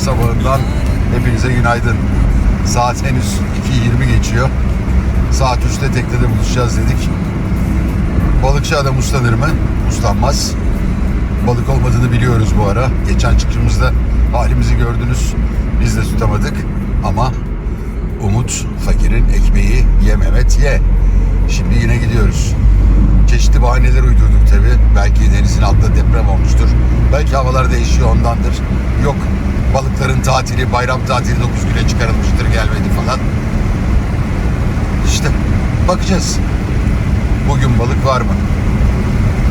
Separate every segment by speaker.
Speaker 1: sabahından hepinize günaydın. Saat henüz 2.20 geçiyor. Saat 3'te teknede buluşacağız dedik. Balıkçı adam uslanır mı? Uslanmaz. Balık olmadığını biliyoruz bu ara. Geçen çıkışımızda halimizi gördünüz. Biz de tutamadık ama Umut fakirin ekmeği ye Mehmet ye. Şimdi yine gidiyoruz. Çeşitli bahaneler uydurduk tabi. Belki denizin altında deprem olmuştur. Belki havalar değişiyor ondandır. Yok balıkların tatili, bayram tatili 9 güne çıkarılmıştır gelmedi falan. İşte bakacağız. Bugün balık var mı?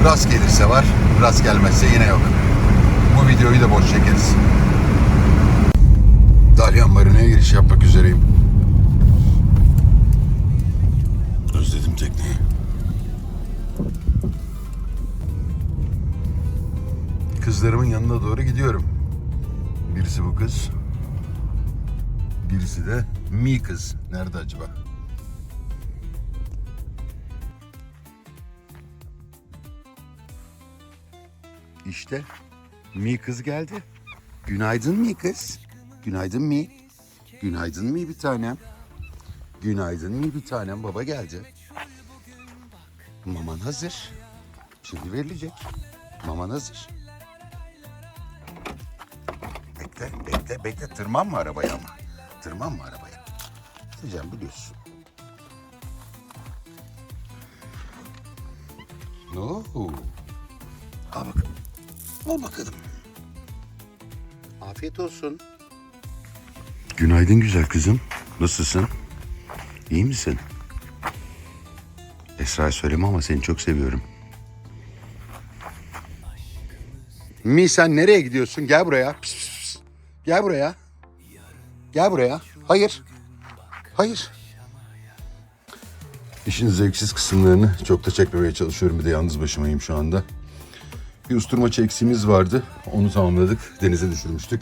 Speaker 1: Rast gelirse var, rast gelmezse yine yok. Bu videoyu da boş çekeriz. Dalyan Marina'ya giriş yapmak üzereyim. Kızlarımın yanına doğru gidiyorum. Birisi bu kız. Birisi de Mi kız. Nerede acaba? İşte Mi kız geldi. Günaydın Mi kız. Günaydın Mi. Günaydın Mi bir tanem. Günaydın Mi bir tanem. Baba geldi. Maman hazır. Şimdi verilecek. Maman hazır. Bekle, bekle. Tırmanma arabaya ama. Tırmanma arabaya. Diyeceğim biliyorsun. No. Al bakalım. Al bakalım. Afiyet olsun. Günaydın güzel kızım. Nasılsın? İyi misin? Esra'ya söyleme ama seni çok seviyorum. Mi sen nereye gidiyorsun? Gel buraya. Pis, pis. Gel buraya. Gel buraya. Hayır. Hayır. İşin zevksiz kısımlarını çok da çekmemeye çalışıyorum. Bir de yalnız başımayım şu anda. Bir usturmaçı eksiğimiz vardı. Onu tamamladık. Denize düşürmüştük.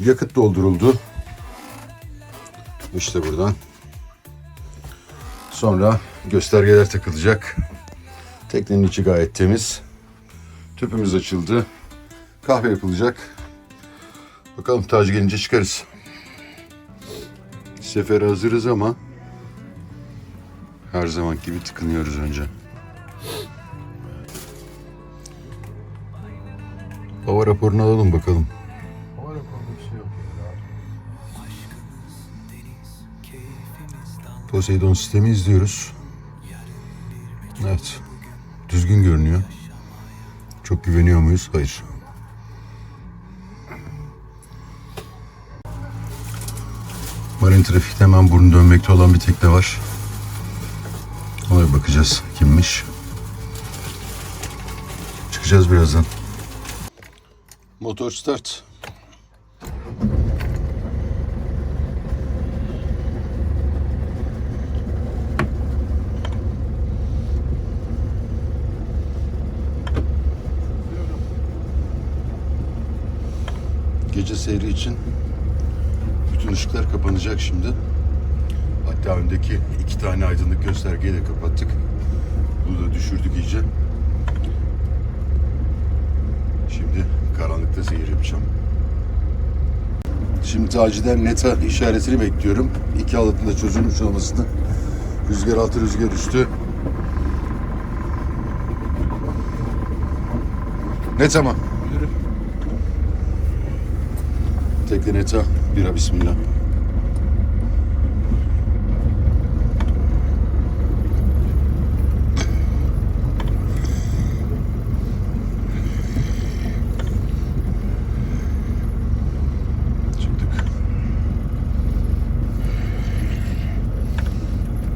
Speaker 1: Yakıt dolduruldu. İşte buradan. Sonra göstergeler takılacak. Teknenin içi gayet temiz. Tüpümüz açıldı. Kahve yapılacak. Bakalım Taci gelince çıkarız. Sefere hazırız ama her zaman gibi tıkınıyoruz önce. Hava raporunu alalım bakalım. Hava raporunda bir şey yok. Poseidon sistemi izliyoruz. Evet. Düzgün görünüyor. Çok güveniyor muyuz? Hayır. Marin trafikte hemen burnu dönmekte olan bir tekne var. Ona bakacağız. Kimmiş? Çıkacağız birazdan. Motor start. Gece seyri için bütün ışıklar kapanacak şimdi. Hatta öndeki iki tane aydınlık göstergeyi de kapattık. Bunu da düşürdük iyice. Şimdi karanlıkta seyir yapacağım. Şimdi Taci'den neta işaretini bekliyorum. İki halatın da çözülmüş olmasını. Rüzgar altı rüzgar üstü. Net ama. Tekne neta. Bira bismillah.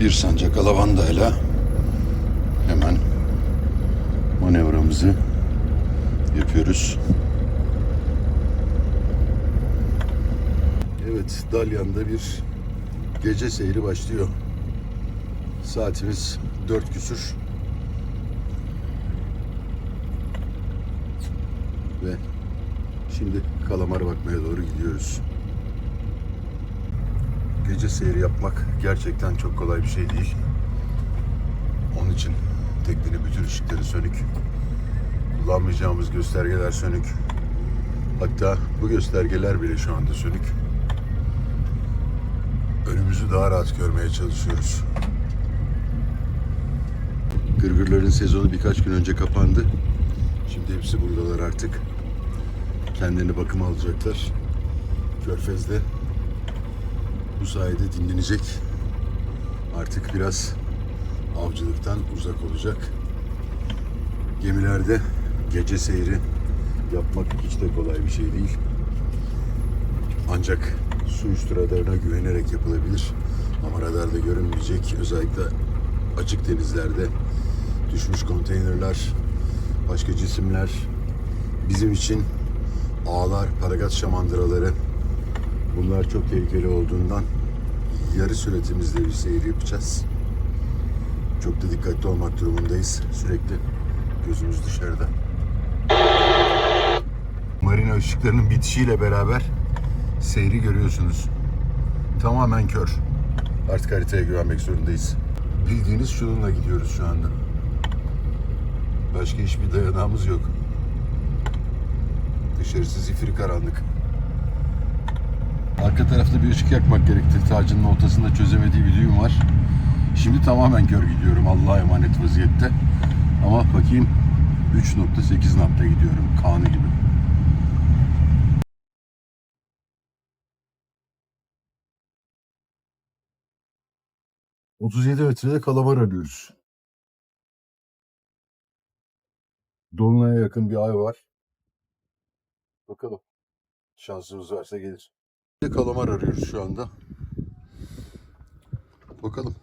Speaker 1: Bir sancak alavandayla hemen manevramızı yapıyoruz. Dalyan'da bir gece seyri başlıyor. Saatimiz dört küsür. Ve şimdi kalamar bakmaya doğru gidiyoruz. Gece seyri yapmak gerçekten çok kolay bir şey değil. Onun için teknenin bütün ışıkları sönük. Kullanmayacağımız göstergeler sönük. Hatta bu göstergeler bile şu anda sönük. Önümüzü daha rahat görmeye çalışıyoruz. Gırgırların sezonu birkaç gün önce kapandı. Şimdi hepsi buradalar artık. Kendilerine bakım alacaklar. Körfez'de bu sayede dinlenecek. Artık biraz avcılıktan uzak olacak. Gemilerde gece seyri yapmak hiç de kolay bir şey değil. Ancak su üstü radarına güvenerek yapılabilir. Ama radarda görünmeyecek. Özellikle açık denizlerde düşmüş konteynerler, başka cisimler bizim için ağlar, paragat şamandıraları bunlar çok tehlikeli olduğundan yarı süretimizde bir seyir yapacağız. Çok da dikkatli olmak durumundayız. Sürekli gözümüz dışarıda. Marina ışıklarının bitişiyle beraber seyri görüyorsunuz. Tamamen kör. Artık haritaya güvenmek zorundayız. Bildiğiniz şununla gidiyoruz şu anda. Başka hiçbir dayanağımız yok. Dışarısı zifiri karanlık. Arka tarafta bir ışık yakmak gerekti. Tacının ortasında çözemediği bir düğüm var. Şimdi tamamen kör gidiyorum. Allah'a emanet vaziyette. Ama bakayım 3.8 napta gidiyorum. Kanı gibi. ...37 metrede kalamar arıyoruz. Dolunay'a yakın bir ay var. Bakalım. Şansımız varsa gelir. Kalamar arıyoruz şu anda. Bakalım.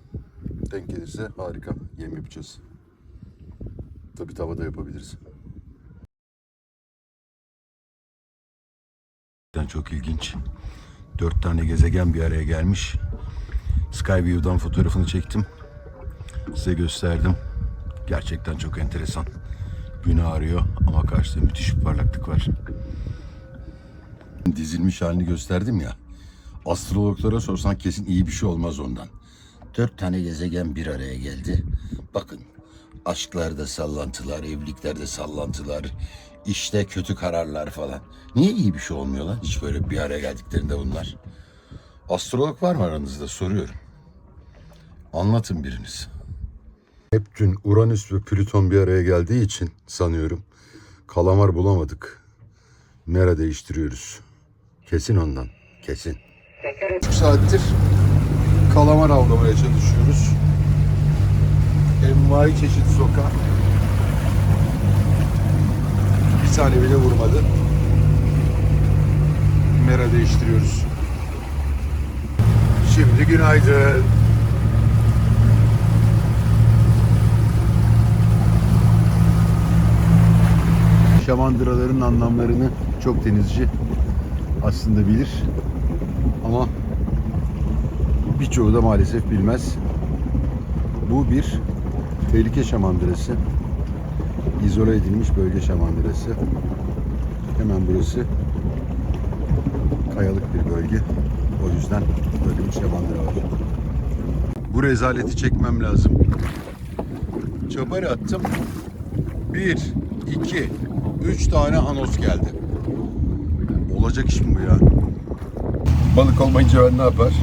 Speaker 1: Denk gelirse harika. Yem yapacağız. Tabii tavada yapabiliriz. Çok ilginç. Dört tane gezegen bir araya gelmiş. Skyview'dan fotoğrafını çektim. Size gösterdim. Gerçekten çok enteresan. Gün ağrıyor ama karşıda müthiş bir parlaklık var. Dizilmiş halini gösterdim ya. Astrologlara sorsan kesin iyi bir şey olmaz ondan. Dört tane gezegen bir araya geldi. Bakın aşklarda sallantılar, evliliklerde sallantılar, işte kötü kararlar falan. Niye iyi bir şey olmuyor lan? Hiç böyle bir araya geldiklerinde bunlar. Astrolog var mı aranızda soruyorum. Anlatın biriniz. Neptün, Uranüs ve Plüton bir araya geldiği için sanıyorum kalamar bulamadık. Mera değiştiriyoruz. Kesin ondan. Kesin. Üç saattir kalamar avlamaya çalışıyoruz. Envai çeşit soka. Bir tane bile vurmadı. Mera değiştiriyoruz. Şimdi günaydın. Şamandıraların anlamlarını çok denizci aslında bilir. Ama birçoğu da maalesef bilmez. Bu bir tehlike şamandırası. İzole edilmiş bölge şamandırası. Hemen burası kayalık bir bölge. O yüzden böyle bir şamandıra var. Bu rezaleti çekmem lazım. Çaparı attım. Bir, iki, üç tane anos geldi. Olacak iş mi bu ya? Balık olmayınca ben ne yapar?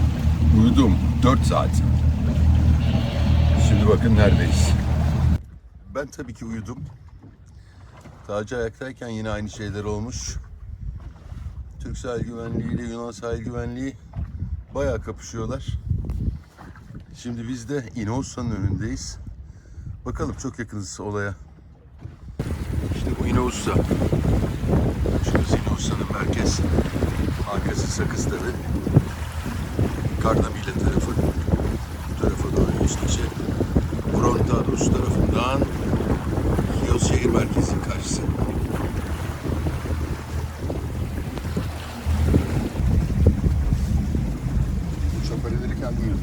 Speaker 1: Uyudum. 4 saat. Şimdi bakın neredeyiz. Ben tabii ki uyudum. Taci ayaktayken yine aynı şeyler olmuş. Türk sahil güvenliği ile Yunan sahil güvenliği bayağı kapışıyorlar. Şimdi biz de İnohussa'nın önündeyiz. Bakalım çok yakınız olaya. İşte bu İnohussa. Şurası İnohussa'nın merkez. Arkası Sakız Dağı. Kardamile tarafı. Bu tarafa doğru geçtikçe Brontados tarafından Kios şehir merkezinin karşısı.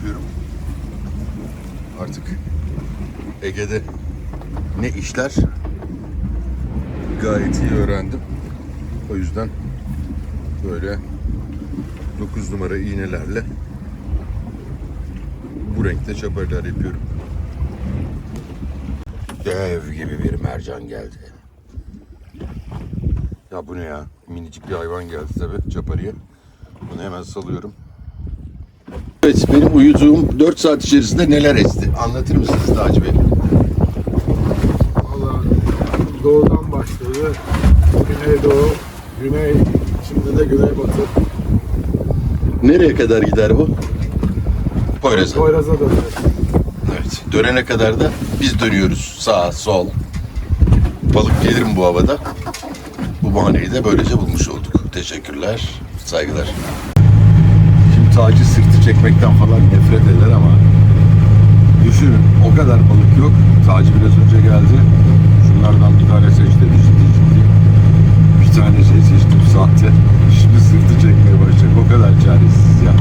Speaker 1: Yapıyorum. Artık Ege'de ne işler gayet iyi öğrendim. O yüzden böyle 9 numara iğnelerle bu renkte çaparlar yapıyorum. Dev gibi bir mercan geldi. Ya bu ne ya? Minicik bir hayvan geldi tabi çaparıya. Bunu hemen salıyorum. Evet benim uyuduğum 4 saat içerisinde neler esti? Anlatır mısınız Taci Bey?
Speaker 2: Valla doğudan başladı. Güneydoğu, güney, şimdi de güneybatı.
Speaker 1: Nereye kadar gider bu? Poyraz'a.
Speaker 2: Poyraz'a dönüyor.
Speaker 1: Evet. Dönene kadar da biz dönüyoruz. Sağ, sol. Balık gelir mi bu havada? Bu bahaneyi de böylece bulmuş olduk. Teşekkürler, saygılar. Taci sırtı çekmekten falan nefret eder ama düşünün o kadar balık yok. Taci biraz önce geldi. Şunlardan bir tane seçti. Ciddi ciddi. Bir tane şey seçtim sahte. Şimdi sırtı çekmeye başlayacak. O kadar çaresiz ya.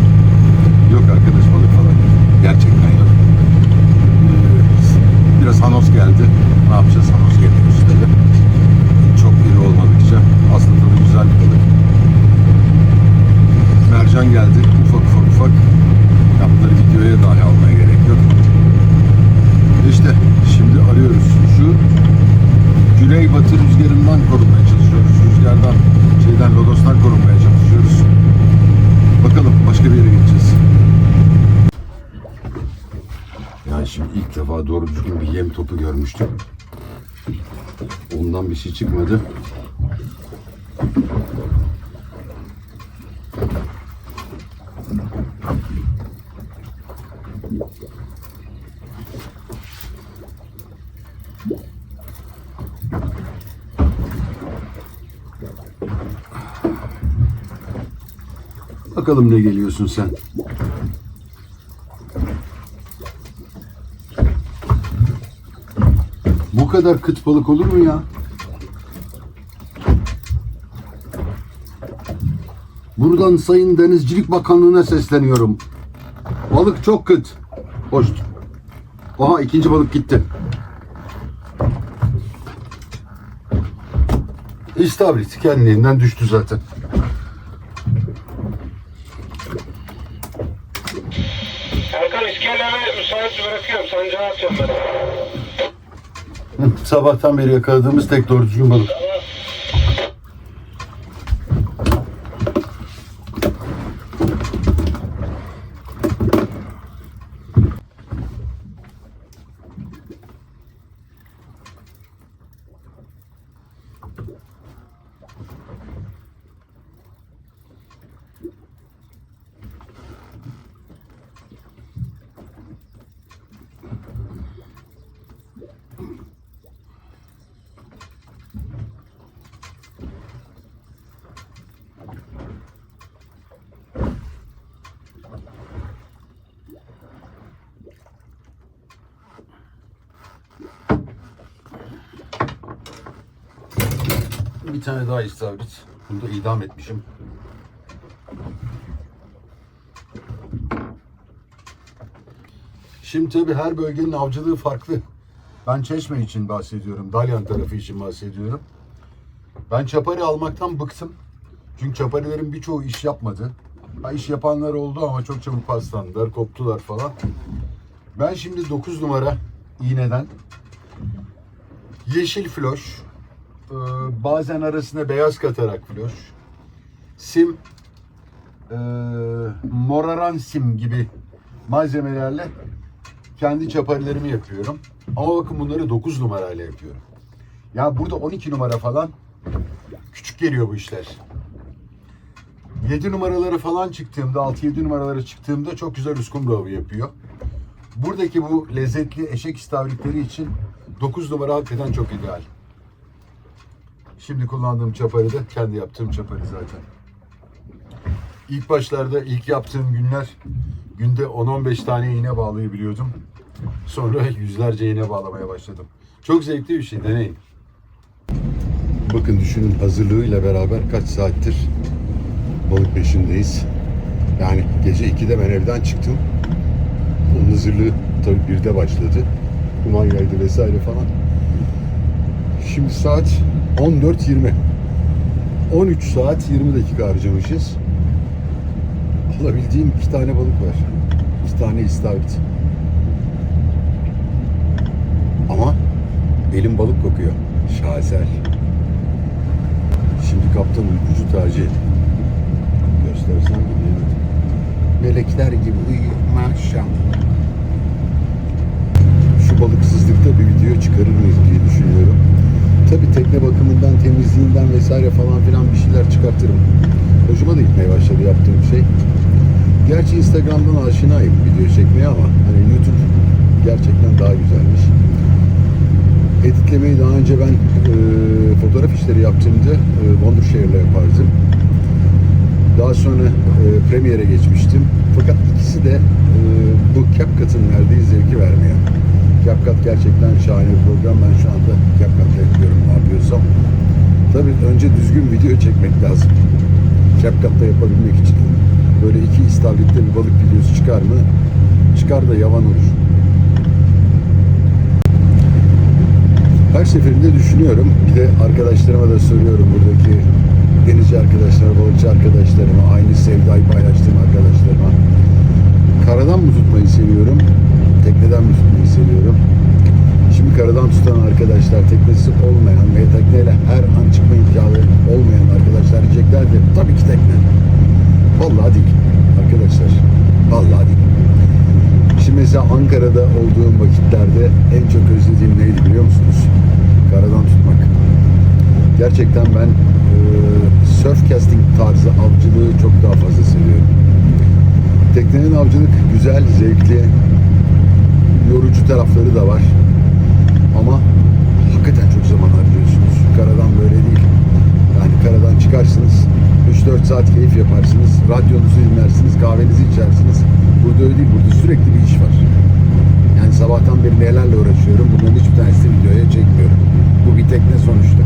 Speaker 1: Yok arkadaş balık falan. Gerçekten yok. Ee, Biraz Hanos geldi. Ne yapacağız Hanos geliyor işte. Çok iri olmadıkça. Aslında tadı güzel bir balık. Mercan geldi. Ufak ufak ufak. Ya bunları videoya dahi almaya gerek yok. İşte şimdi arıyoruz. Şu güneybatı rüzgarından korunmaya çalışıyoruz. Rüzgardan, şeyden, lodostan korunmaya çalışıyoruz. Bakalım başka bir yere gideceğiz. Yani şimdi ilk defa doğru düzgün bir yem topu görmüştüm. Ondan bir şey çıkmadı. Bakalım ne geliyorsun sen. kadar kıt balık olur mu ya? Buradan Sayın Denizcilik Bakanlığı'na sesleniyorum. Balık çok kıt. Hoş. Aha ikinci balık gitti. İstavrit kendiliğinden düştü zaten. Sabahtan beri yakaladığımız tek doğru düzgün balık. Bir tane daha istavrit. Bunu da idam etmişim. Şimdi tabii her bölgenin avcılığı farklı. Ben Çeşme için bahsediyorum. Dalyan tarafı için bahsediyorum. Ben çapari almaktan bıktım. Çünkü çaparilerin birçoğu iş yapmadı. Ha, iş yapanlar oldu ama çok çabuk paslandılar, koptular falan. Ben şimdi 9 numara iğneden yeşil floş, ee, bazen arasına beyaz katarak floş, sim, e, moraran sim gibi malzemelerle kendi çaparilerimi yapıyorum. Ama bakın bunları 9 numarayla yapıyorum. Ya burada 12 numara falan küçük geliyor bu işler. 7 numaraları falan çıktığımda, 6-7 numaraları çıktığımda çok güzel uskumru yapıyor. Buradaki bu lezzetli eşek istavritleri için 9 numara hakikaten çok ideal. Şimdi kullandığım çaparı da kendi yaptığım çaparı zaten. İlk başlarda ilk yaptığım günler günde 10-15 tane iğne bağlayabiliyordum. Sonra yüzlerce iğne bağlamaya başladım. Çok zevkli bir şey deneyin. Bakın düşünün hazırlığıyla beraber kaç saattir balık peşindeyiz. Yani gece 2'de ben evden çıktım. Onun hazırlığı tabii birde başladı. Kumanyaydı vesaire falan. Şimdi saat 14.20. 13 saat 20 dakika harcamışız. Alabildiğim iki tane balık var. İki tane istavrit. Ama elim balık kokuyor. Şaheser. Şimdi kaptan uykucu Taci. Göstersem bilemedim. Melekler gibi uyuyor maşallah. Şu balıksızlıkta bir video çıkarır mıyız diye düşünüyorum. Tabi tekne bakımından, temizliğinden vesaire falan filan bir şeyler çıkartırım. Hoşuma da gitmeye başladı yaptığım şey. Gerçi Instagram'dan aşinayım video çekmeye ama hani YouTube gerçekten daha güzelmiş. Editlemeyi daha önce ben e, fotoğraf işleri yaptığımda e, Wondershare'la yapardım. Daha sonra e, Premiere'e geçmiştim. Fakat ikisi de e, bu CapCut'ın verdiği zevki vermiyor. CapCut gerçekten şahane bir program. Ben şu anda CapCut'la yapıyorum ne yapıyorsam. Tabii önce düzgün video çekmek lazım. CapCut'ta yapabilmek için. Böyle iki istavritte bir balık videosu çıkar mı? Çıkar da yavan olur. Her seferinde düşünüyorum. Bir de arkadaşlarıma da söylüyorum buradaki denizci arkadaşlar, balıkçı arkadaşlarıma, aynı sevdayı paylaştığım arkadaşlarıma. Karadan mı tutmayı seviyorum, tekneden mi tutmayı seviyorum? Şimdi karadan tutan arkadaşlar, teknesi olmayan ve tekneyle her an çıkma imkanı olmayan arkadaşlar diyecekler ki tabii ki tekne. Vallahi değil arkadaşlar. Vallahi değil. Şimdi mesela Ankara'da olduğum vakitlerde en çok özlediğim neydi biliyor musunuz? Karadan tutmak. Gerçekten ben e, surf casting tarzı avcılığı çok daha fazla seviyorum. Teknenin avcılık güzel, zevkli, yorucu tarafları da var. Ama hakikaten çok zaman harcıyorsunuz. Karadan böyle değil. Yani karadan çıkarsınız, 3-4 saat keyif yaparsınız, radyonuzu dinlersiniz, kahvenizi içersiniz. Burada öyle değil, burada sürekli bir iş var. Yani sabahtan beri nelerle uğraşıyorum, bunların hiçbir tanesini videoya çekmiyorum. Bu bir tekne sonuçta.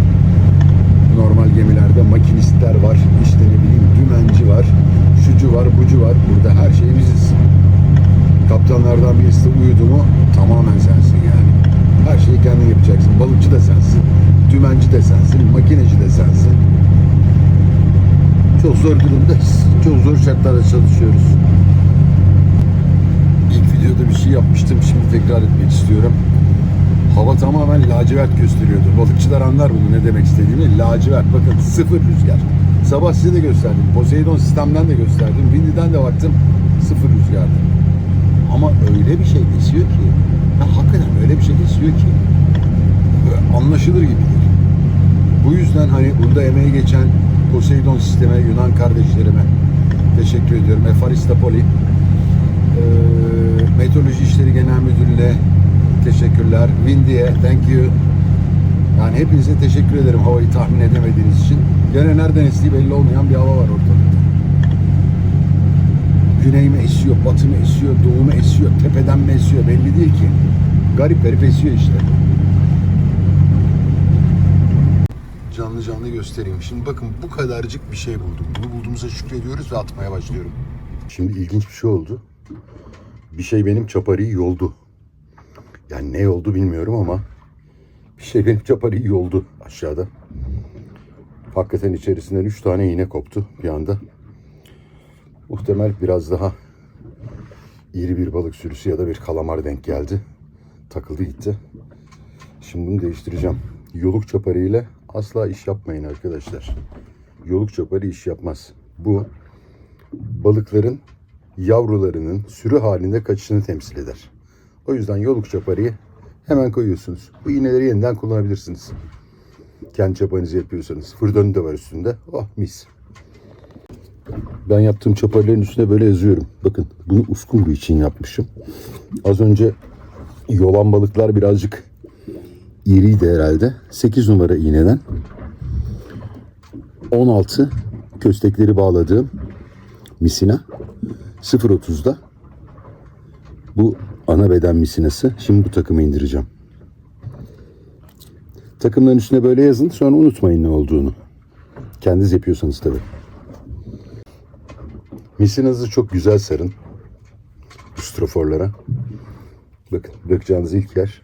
Speaker 1: Normal gemilerde makinistler var, işte ne bileyim dümenci var, şucu var, bucu var. Burada her şey biziz. Kaptanlardan birisi uyudu mu tamamen sensin yani. Her şeyi kendin yapacaksın. Balıkçı da sensin, dümenci de sensin, makineci de sensin. Çok zor durumdayız. Çok zor şartlarda çalışıyoruz. İlk videoda bir şey yapmıştım. Şimdi tekrar etmek istiyorum. Hava tamamen lacivert gösteriyordu. Balıkçılar anlar bunu ne demek istediğimi. Lacivert. Bakın sıfır rüzgar. Sabah size de gösterdim. Poseidon sistemden de gösterdim. Windy'den de baktım. Sıfır rüzgardı. Ama öyle bir şey esiyor ki. Ya hakikaten öyle bir şey esiyor ki. Anlaşılır gibi değil. Bu yüzden hani burada emeği geçen Poseidon sisteme, Yunan kardeşlerime teşekkür ediyorum. Efaristopoli, eee Meteoroloji İşleri Genel Müdürlüğü'ne teşekkürler. Windy'ye thank you. Yani hepinize teşekkür ederim havayı tahmin edemediğiniz için. Gene nereden estiği belli olmayan bir hava var ortalıkta. Güney mi esiyor, batı mı esiyor, doğu mu esiyor, tepeden mi esiyor belli değil ki. Garip garip esiyor işte. Canlı canlı göstereyim. Şimdi bakın bu kadarcık bir şey buldum. Bunu bulduğumuza şükrediyoruz ve atmaya başlıyorum. Şimdi ilginç bir şey oldu. Bir şey benim çaparıyı yoldu. Yani ne oldu bilmiyorum ama bir şey benim çaparıyı yoldu aşağıda. Hakikaten içerisinden üç tane iğne koptu bir anda. Muhtemel biraz daha iri bir balık sürüsü ya da bir kalamar denk geldi. Takıldı gitti. Şimdi bunu değiştireceğim. Yoluk çaparıyla asla iş yapmayın arkadaşlar. Yoluk çaparı iş yapmaz. Bu balıkların yavrularının sürü halinde kaçışını temsil eder. O yüzden yoluk çaparıyı hemen koyuyorsunuz. Bu iğneleri yeniden kullanabilirsiniz. Kendi çapanızı yapıyorsanız. Fırdönü de var üstünde. Oh mis. Ben yaptığım çaparların üstüne böyle yazıyorum. Bakın bunu uskumru için yapmışım. Az önce yolan balıklar birazcık iriydi herhalde. 8 numara iğneden 16 köstekleri bağladığım misina 0.30'da bu ana beden misinası. Şimdi bu takımı indireceğim. Takımların üstüne böyle yazın. Sonra unutmayın ne olduğunu. Kendiniz yapıyorsanız tabii. Misinazı çok güzel sarın. Bu stroforlara. Bakın bırakacağınız ilk yer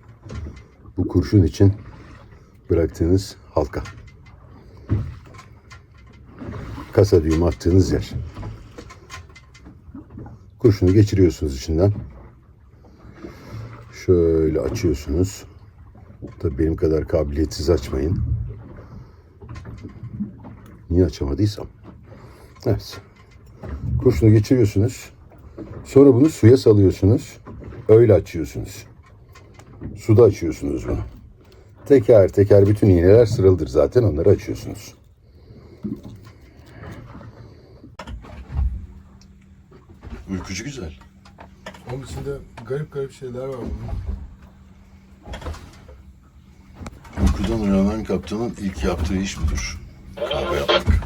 Speaker 1: bu kurşun için bıraktığınız halka. kasa düğümü attığınız yer. Kurşunu geçiriyorsunuz içinden. Şöyle açıyorsunuz. Tabii benim kadar kabiliyetsiz açmayın. Niye açamadıysam. Evet. Kurşunu geçiriyorsunuz. Sonra bunu suya salıyorsunuz. Öyle açıyorsunuz. Suda açıyorsunuz bunu. Teker teker bütün iğneler sıralıdır zaten onları açıyorsunuz. Uykucu güzel.
Speaker 2: Onun içinde garip garip şeyler var bunun.
Speaker 1: Uykudan uyanan kaptanın ilk yaptığı iş budur. Kahve yapmak.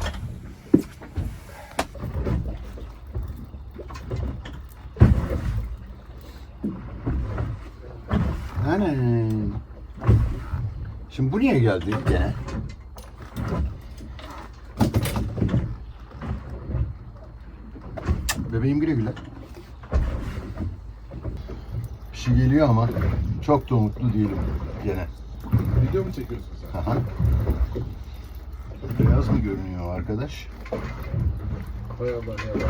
Speaker 1: Ana. Şimdi bu niye geldi gene? Bebeğim güle güle. Bir şey geliyor ama çok da umutlu değilim gene.
Speaker 2: Video mu çekiyorsun sen?
Speaker 1: Aha. Beyaz mı görünüyor arkadaş?
Speaker 2: Hay Allah ya.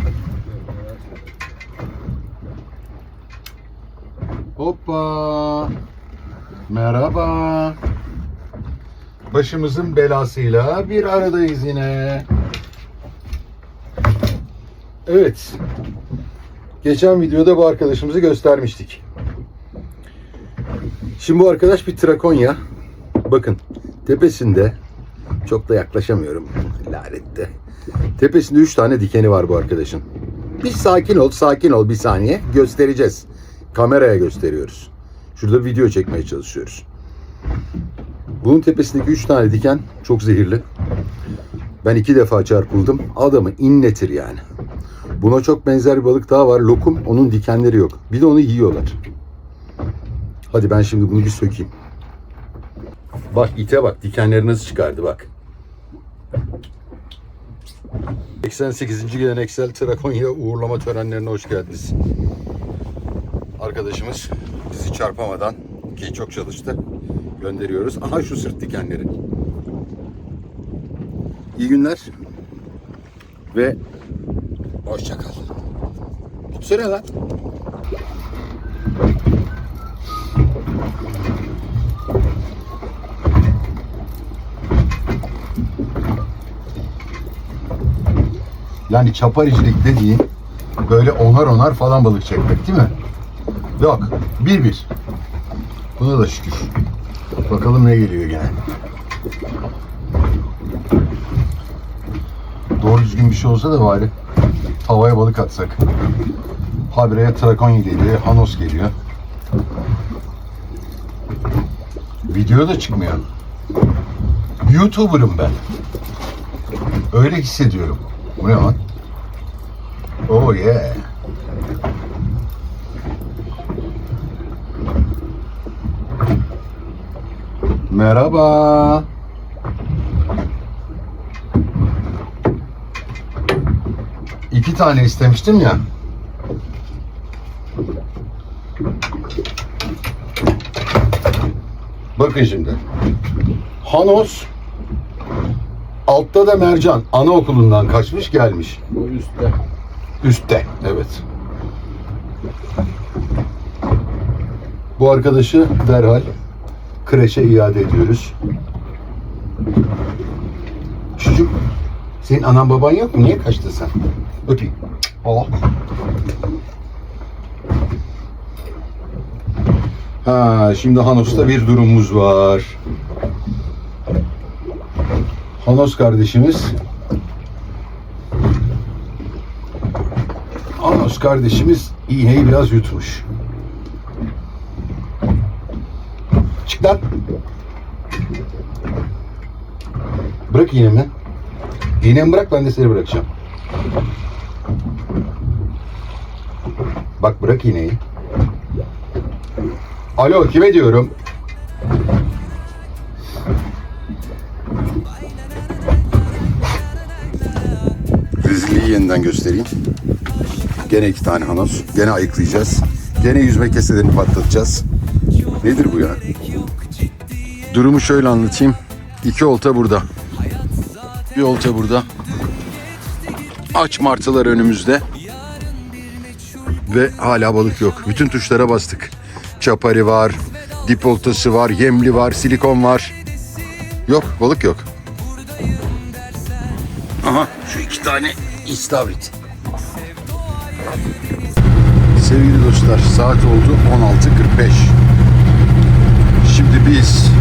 Speaker 1: Hoppa. Merhaba. Başımızın belasıyla bir aradayız yine. Evet. Geçen videoda bu arkadaşımızı göstermiştik. Şimdi bu arkadaş bir Trakonya. Bakın tepesinde çok da yaklaşamıyorum lanette. Tepesinde 3 tane dikeni var bu arkadaşın. Bir sakin ol, sakin ol bir saniye. Göstereceğiz. Kameraya gösteriyoruz. Şurada video çekmeye çalışıyoruz. Bunun tepesindeki 3 tane diken çok zehirli. Ben iki defa çarpıldım. Adamı inletir yani. Buna çok benzer bir balık daha var. Lokum. Onun dikenleri yok. Bir de onu yiyorlar. Hadi ben şimdi bunu bir sökeyim. Bak ite bak. Dikenleri nasıl çıkardı bak. 88. geleneksel Trakonya uğurlama törenlerine hoş geldiniz. Arkadaşımız bizi çarpamadan ki çok çalıştı. Gönderiyoruz. Aha şu sırt dikenleri. İyi günler. Ve hoşça kal. Tutsana lan. Yani çaparicilik dediğin böyle onar onar falan balık çekmek değil mi? Yok. Bir bir. Buna da şükür. Bakalım ne geliyor gene. Doğru düzgün bir şey olsa da bari tavaya balık atsak. Habire Trakonya geliyor, Hanos geliyor. Video da çıkmıyor. YouTuber'ım ben. Öyle hissediyorum. Bu ne lan? Oh yeah. Merhaba. İki tane istemiştim ya. Bakın şimdi. Hanos altta da mercan anaokulundan kaçmış gelmiş.
Speaker 2: O üstte.
Speaker 1: Üstte, evet. Bu arkadaşı derhal kreşe iade ediyoruz. Çocuk, senin anan baban yok mu? Niye kaçtın sen? Öpeyim. Oh. Ha, şimdi Hanos'ta bir durumumuz var. Hanos kardeşimiz Anos kardeşimiz iğneyi biraz yutmuş. Çık lan. Bırak iğnemi. İğnemi bırak ben de seni bırakacağım. Bak bırak iğneyi. Alo kime diyorum? Rezilliği yeniden göstereyim. Gene iki tane hanos. Gene ayıklayacağız. Gene yüzme keselerini patlatacağız. Nedir bu ya? Durumu şöyle anlatayım. İki olta burada. Bir olta burada. Aç martılar önümüzde. Ve hala balık yok. Bütün tuşlara bastık. Çapari var, dip oltası var, yemli var, silikon var. Yok, balık yok. Aha şu iki tane istavrit. Sevgili dostlar saat oldu 16.45. Şimdi biz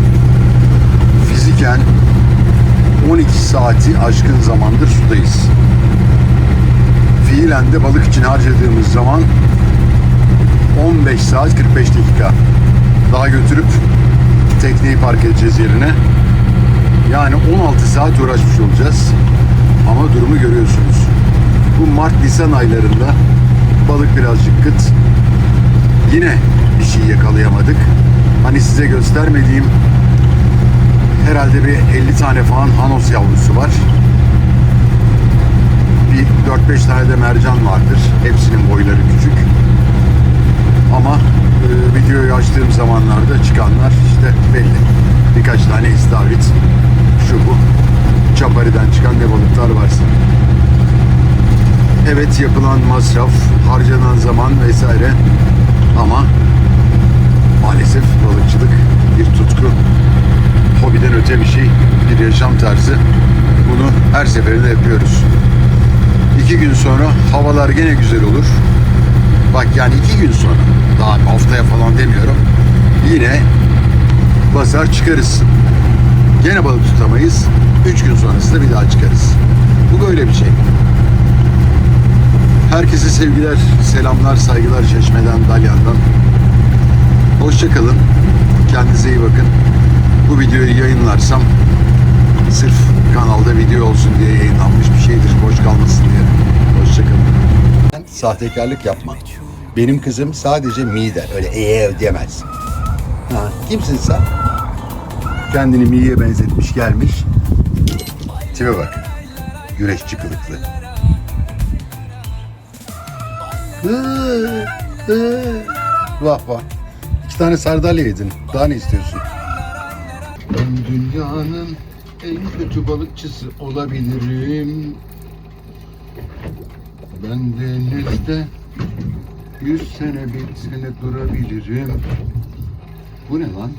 Speaker 1: fiziken 12 saati aşkın zamandır sudayız. Fiilen de balık için harcadığımız zaman 15 saat 45 dakika. Daha götürüp tekneyi park edeceğiz yerine. Yani 16 saat uğraşmış olacağız. Ama durumu görüyorsunuz. Bu Mart-Nisan aylarında balık birazcık kıt. Yine bir şey yakalayamadık. Hani size göstermediğim herhalde bir 50 tane falan hanos yavrusu var. Bir 4-5 tane de mercan vardır. Hepsinin boyları küçük. Ama e, videoyu açtığım zamanlarda çıkanlar işte belli. Birkaç tane istavrit, şu bu. Çapari'den çıkan ne balıklar varsa. Evet yapılan masraf, harcanan zaman vesaire ama maalesef balıkçılık bir tutku, hobiden öte bir şey, bir yaşam tarzı. Bunu her seferinde yapıyoruz. İki gün sonra havalar gene güzel olur. Bak yani iki gün sonra, daha haftaya falan demiyorum. Yine basar çıkarız. Gene balık tutamayız. Üç gün sonrasında bir daha çıkarız. Bu böyle bir şey. Herkese sevgiler, selamlar, saygılar Çeşme'den, Dalyan'dan. Hoşçakalın. Kendinize iyi bakın. Bu videoyu yayınlarsam sırf kanalda video olsun diye yayınlanmış bir şeydir. Boş kalmasın diye. Hoşçakalın. Sahtekarlık yapma. Benim kızım sadece mi der. Öyle ee demez. Ha, kimsin sen? Kendini miye benzetmiş gelmiş. Tipe bak. Güreşçi kılıklı. Vah vah. İki tane sardalya yedin. Daha ne istiyorsun? Ben dünyanın en kötü balıkçısı olabilirim. Ben denizde yüz sene bir sene durabilirim. Bu ne lan?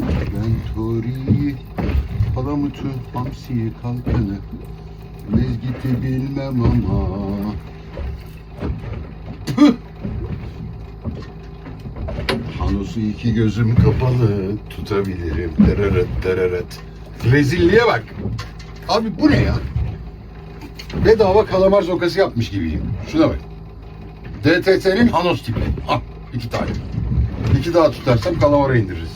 Speaker 1: Ben toriyi, palamutu, hamsiyi, kalkanı, mezgiti bilmem ama. Hanosu iki gözüm kapalı tutabilirim. Tereret tereret. Rezilliğe bak. Abi bu ne ya? Bedava kalamar sokası yapmış gibiyim. Şuna bak. DTT'nin Hanos tipi. Ha, iki tane. İki daha tutarsam kalamara indiririz.